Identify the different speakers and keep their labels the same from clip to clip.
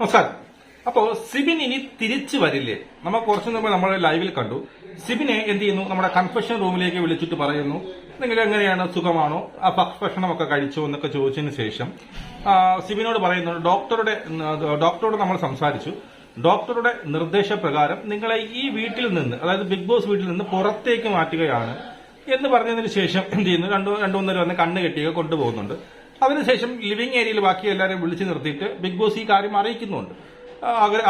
Speaker 1: നമസ്കാരം. അപ്പോ സിബിൻ ഇനി തിരിച്ചു വരില്ലേ? നമ്മൾ കുറച്ചു മുമ്പ് നമ്മൾ ലൈവിൽ കണ്ടു. സിബിനെ എന്ത് ചെയ്യുന്നു? നമ്മുടെ കൺഫെഷൻ റൂമിലേക്ക് വിളിച്ചിട്ട് പറയുന്നു. നിങ്ങൾ എങ്ങനെയാണ്? സുഖമാണോ? ആ ഭക്ഷണമൊക്കെ കഴിച്ചോ? എന്നൊക്കെ ചോദിച്ചതിന് ശേഷം സിബിനോട് പറയുന്നു ഡോക്ടറുടെ ഡോക്ടറോട് നമ്മൾ സംസാരിച്ചു. ഡോക്ടറുടെ നിർദ്ദേശപ്രകാരം നിങ്ങളെ ഈ വീട്ടിൽ നിന്ന് അതായത് ബിഗ് ബോസ് വീട്ടിൽ നിന്ന് പുറത്തേക്ക് മാറ്റുകയാണ്. എന്ന് പറഞ്ഞതിന് ശേഷം എന്ത് ചെയ്യുന്നു? രണ്ടു രണ്ടു മൂന്നര വന്ന് കണ്ണ് കെട്ടിയൊക്കെ കൊണ്ടുപോകുന്നുണ്ട്. അതിനുശേഷം ലിവിംഗ് ഏരിയയിൽ ബാക്കി എല്ലാവരെയും വിളിച്ചു നിർത്തിയിട്ട് ബിഗ് ബോസ് ഈ കാര്യം അറിയിക്കുന്നുണ്ട്.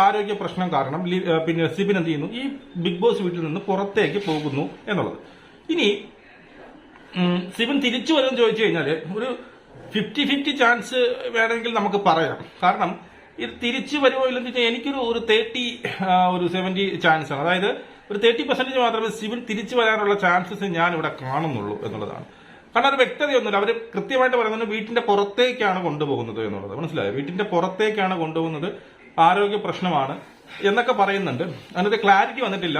Speaker 1: ആരോഗ്യ പ്രശ്നം കാരണം പിന്നെ സിബിൻ എന്ത് ചെയ്യുന്നു? ഈ ബിഗ് ബോസ് വീട്ടിൽ നിന്ന് പുറത്തേക്ക് പോകുന്നു എന്നുള്ളത്. ഇനി സിബിൻ തിരിച്ചു വരുമെന്ന് ചോദിച്ചു കഴിഞ്ഞാൽ ഒരു ഫിഫ്റ്റി ഫിഫ്റ്റി ചാൻസ് വേണമെങ്കിൽ നമുക്ക് പറയാം. കാരണം ഇത് തിരിച്ചു വരുമോ ഇല്ലെന്ന് വെച്ചാൽ എനിക്കൊരു ഒരു തേർട്ടി ഒരു സെവന്റി ചാൻസ് ആണ്. അതായത് ഒരു തേർട്ടി പെർസെന്റേജ് മാത്രമേ സിബിൻ തിരിച്ചു വരാനുള്ള ചാൻസസ് ഞാൻ ഇവിടെ കാണുന്നുള്ളൂ എന്നുള്ളതാണ്. കാരണം അത് വ്യക്തതയൊന്നുമില്ല. അവർ കൃത്യമായിട്ട് പറയുന്നത് വീട്ടിന്റെ പുറത്തേക്കാണ് കൊണ്ടുപോകുന്നത് എന്നുള്ളത്. മനസ്സിലായോ? വീട്ടിന്റെ പുറത്തേക്കാണ് കൊണ്ടുപോകുന്നത് ആരോഗ്യ പ്രശ്നമാണ് എന്നൊക്കെ പറയുന്നുണ്ട്. അതിനകത്ത് ക്ലാരിറ്റി വന്നിട്ടില്ല.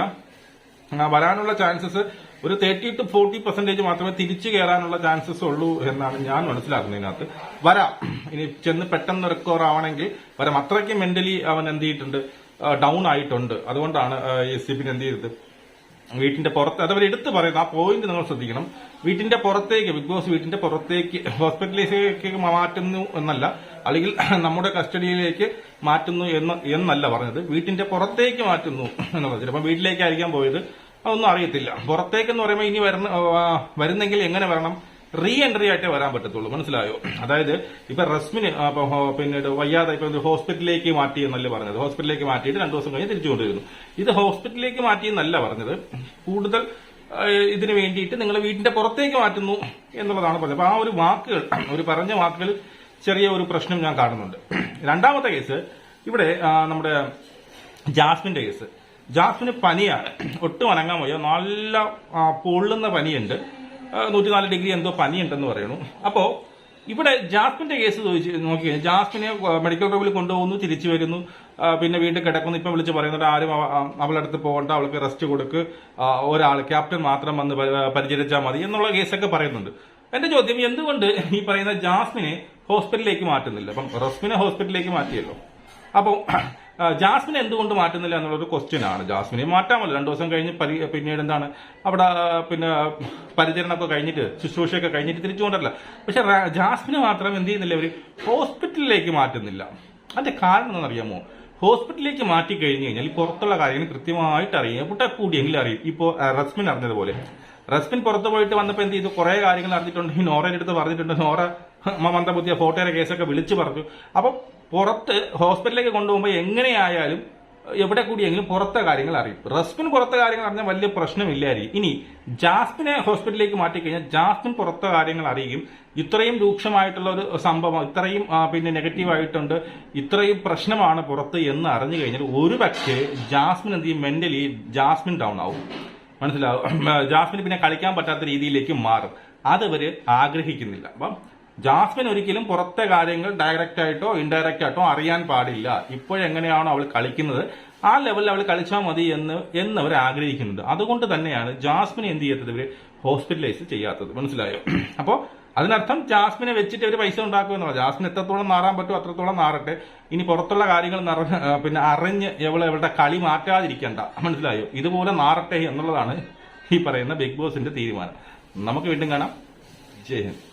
Speaker 1: വരാനുള്ള ചാൻസസ് ഒരു തേർട്ടി ടു ഫോർട്ടി പെർസെന്റേജ് മാത്രമേ തിരിച്ചു കയറാനുള്ള ചാൻസസ് ഉള്ളൂ എന്നാണ് ഞാൻ മനസ്സിലാക്കുന്നത് ഇതിനകത്ത് വരാം. ഇനി ചെന്ന് പെട്ടെന്ന് റിക്കവർ ആവണമെങ്കിൽ വരാം. അത്രയ്ക്ക് മെന്റലി അവൻ എന്ത് ചെയ്തിട്ടുണ്ട്? ഡൗൺ ആയിട്ടുണ്ട്. അതുകൊണ്ടാണ് എസ് സി പിന്നെ എന്ത് ചെയ്തത്? വീട്ടിന്റെ പുറത്ത് അതവർ എടുത്തു പറയുന്നു ആ പോയിന്റ് നിങ്ങൾ ശ്രദ്ധിക്കണം. വീട്ടിന്റെ പുറത്തേക്ക് ബിഗ് ബോസ് വീട്ടിന്റെ പുറത്തേക്ക് ഹോസ്പിറ്റലിലേക്ക് മാറ്റുന്നു എന്നല്ല അല്ലെങ്കിൽ നമ്മുടെ കസ്റ്റഡിയിലേക്ക് മാറ്റുന്നു എന്ന് എന്നല്ല പറഞ്ഞത്. വീട്ടിന്റെ പുറത്തേക്ക് മാറ്റുന്നു എന്നുള്ളത് ചിലപ്പോൾ വീട്ടിലേക്കായിരിക്കാൻ പോയത്. അതൊന്നും അറിയത്തില്ല. പുറത്തേക്ക് എന്ന് പറയുമ്പോൾ ഇനി വരുന്ന വരുന്നെങ്കിൽ എങ്ങനെ വരണം? റീ എൻട്രി ആയിട്ടേ വരാൻ പറ്റത്തുള്ളൂ. മനസ്സിലായോ? അതായത് ഇപ്പൊ റസ്മിന് പിന്നീട് വയ്യാതെ ഇപ്പൊ ഹോസ്പിറ്റലിലേക്ക് മാറ്റി എന്നല്ലേ പറഞ്ഞത്. ഹോസ്പിറ്റലിലേക്ക് മാറ്റിയിട്ട് രണ്ടു ദിവസം കഴിഞ്ഞ് തിരിച്ചു കൊണ്ടുവരുന്നു ഇത് ഹോസ്പിറ്റലിലേക്ക് മാറ്റി എന്നല്ല പറഞ്ഞത്. കൂടുതൽ ഇതിനു വേണ്ടിയിട്ട് നിങ്ങൾ വീടിന്റെ പുറത്തേക്ക് മാറ്റുന്നു എന്നുള്ളതാണ് പറഞ്ഞത്. അപ്പൊ ആ ഒരു വാക്കുകൾ ഒരു പറഞ്ഞ വാക്കുകൾ ചെറിയ ഒരു പ്രശ്നം ഞാൻ കാണുന്നുണ്ട്. രണ്ടാമത്തെ കേസ് ഇവിടെ നമ്മുടെ ജാസ്മിന്റെ കേസ്. ജാസ്മിന് പനിയാണ്. ഒട്ടും അനങ്ങാൻ വയ്യ. നല്ല പൊള്ളുന്ന പനിയുണ്ട്. നൂറ്റിനാല് ഡിഗ്രി എന്തോ പനിയുണ്ടെന്ന് പറയുന്നു. അപ്പോ ഇവിടെ ജാസ്മിന്റെ കേസ് ചോദിച്ച് നോക്കി ജാസ്മിനെ മെഡിക്കൽ റൂമിൽ കൊണ്ടുപോകുന്നു തിരിച്ചു വരുന്നു. പിന്നെ വീണ്ടും കിടക്കുന്നു. ഇപ്പം വിളിച്ച് പറയുന്നുണ്ട് ആരും അവളുടെ അടുത്ത് പോകണ്ട അവൾക്ക് റെസ്റ്റ് കൊടുക്ക്. ഒരാൾ ക്യാപ്റ്റൻ മാത്രം വന്ന് പരിചരിച്ചാൽ മതി എന്നുള്ള കേസൊക്കെ പറയുന്നുണ്ട്. എന്റെ ചോദ്യം എന്തുകൊണ്ട് ഈ പറയുന്ന ജാസ്മിനെ ഹോസ്പിറ്റലിലേക്ക് മാറ്റുന്നില്ല? അപ്പം റസ്മിനെ ഹോസ്പിറ്റലിലേക്ക് മാറ്റിയല്ലോ. അപ്പോൾ ജാസ്മിനെ എന്തുകൊണ്ട് മാറ്റുന്നില്ല എന്നുള്ളൊരു ക്വസ്റ്റ്യൻ ആണ്. ജാസ്മിനെ മാറ്റാമല്ലോ. രണ്ടു ദിവസം കഴിഞ്ഞ് പരി- പിന്നീട് എന്താണ്? അവിടെ പിന്നെ പരിചരണമൊക്കെ കഴിഞ്ഞിട്ട് ശുശ്രൂഷയൊക്കെ കഴിഞ്ഞിട്ട് തിരിച്ചു കൊണ്ടല്ല പക്ഷെ ജാസ്മിനെ മാത്രം എന്ത് ചെയ്യുന്നില്ല. അവർ ഹോസ്പിറ്റലിലേക്ക് മാറ്റുന്നില്ല. അതിന്റെ കാരണം എന്താണെന്നറിയാമോ ഹോസ്പിറ്റലിലേക്ക് മാറ്റി കഴിഞ്ഞു കഴിഞ്ഞാൽ ഈ പുറത്തുള്ള കാര്യങ്ങൾ കൃത്യമായിട്ട് അറിയാം. പുട്ട കൂടിയെങ്കിലും അറിയും. ഇപ്പോൾ റസ്മിൻ അറിഞ്ഞതുപോലെ റസ്മിൻ പുറത്തു പോയിട്ട് വന്നപ്പോൾ എന്ത് ചെയ്തു? കുറേ കാര്യങ്ങൾ നടന്നിട്ടുണ്ട് ഈ നോറയുടെ അടുത്ത് പറഞ്ഞിട്ടുണ്ട്. നോറ മന്ദബുദ്ധിയ ഫോട്ടോയുടെ കേസൊക്കെ വിളിച്ചു പറഞ്ഞു. അപ്പൊ പുറത്ത് ഹോസ്പിറ്റലിലേക്ക് കൊണ്ടുപോകുമ്പോൾ എങ്ങനെയായാലും എവിടെ കൂടിയെങ്കിലും പുറത്തെ കാര്യങ്ങൾ അറിയും. റസ്മിൻ പുറത്തെ കാര്യങ്ങൾ അറിഞ്ഞാൽ വലിയ പ്രശ്നമില്ലായിരിക്കും ഇനി ജാസ്മിനെ ഹോസ്പിറ്റലിലേക്ക് മാറ്റിക്കഴിഞ്ഞാൽ ജാസ്മിൻ പുറത്തെ കാര്യങ്ങൾ അറിയും. ഇത്രയും രൂക്ഷമായിട്ടുള്ള ഒരു സംഭവം ഇത്രയും പിന്നെ നെഗറ്റീവായിട്ടുണ്ട് ഇത്രയും പ്രശ്നമാണ് പുറത്ത് എന്ന് അറിഞ്ഞു കഴിഞ്ഞാൽ ഒരു പക്ഷേ ജാസ്മിൻ എന്ത് ചെയ്യും? മെന്റലി ജാസ്മിൻ ഡൗൺ ആവും. മനസ്സിലാവും. ജാസ്മിന് പിന്നെ കളിക്കാൻ പറ്റാത്ത രീതിയിലേക്ക് മാറും. അതവര് ആഗ്രഹിക്കുന്നില്ല. അപ്പം ജാസ്മിൻ ഒരിക്കലും പുറത്തെ കാര്യങ്ങൾ ഡയറക്റ്റ് ആയിട്ടോ ഇൻഡയറക്റ്റ് ആയിട്ടോ അറിയാൻ പാടില്ല. ഇപ്പോഴെങ്ങനെയാണോ അവൾ കളിക്കുന്നത്. ആ ലെവലിൽ അവൾ കളിച്ചാൽ മതി എന്ന് എന്നവർ ആഗ്രഹിക്കുന്നുണ്ട്. അതുകൊണ്ട് തന്നെയാണ് ജാസ്മിൻ എന്ത് ചെയ്യാത്തത് ഇവർ ഹോസ്പിറ്റലൈസ് ചെയ്യാത്തത്. മനസ്സിലായോ? അപ്പോ അതിനർത്ഥം ജാസ്മിനെ വെച്ചിട്ട് ഒരു പൈസ ഉണ്ടാക്കുമെന്നോ ജാസ്മിൻ എത്രത്തോളം നാറാൻ പറ്റുമോ അത്രത്തോളം നാറട്ടെ. ഇനി പുറത്തുള്ള കാര്യങ്ങൾ പിന്നെ അറിഞ്ഞ് ഇവളെ ഇവളുടെ കളി മാറ്റാതിരിക്കണ്ട. മനസ്സിലായോ? ഇതുപോലെ നാറട്ടെ എന്നുള്ളതാണ് ഈ പറയുന്ന ബിഗ് ബോസിന്റെ തീരുമാനം. നമുക്ക് വീണ്ടും കാണാം. ജയ് ഹിന്ദ്.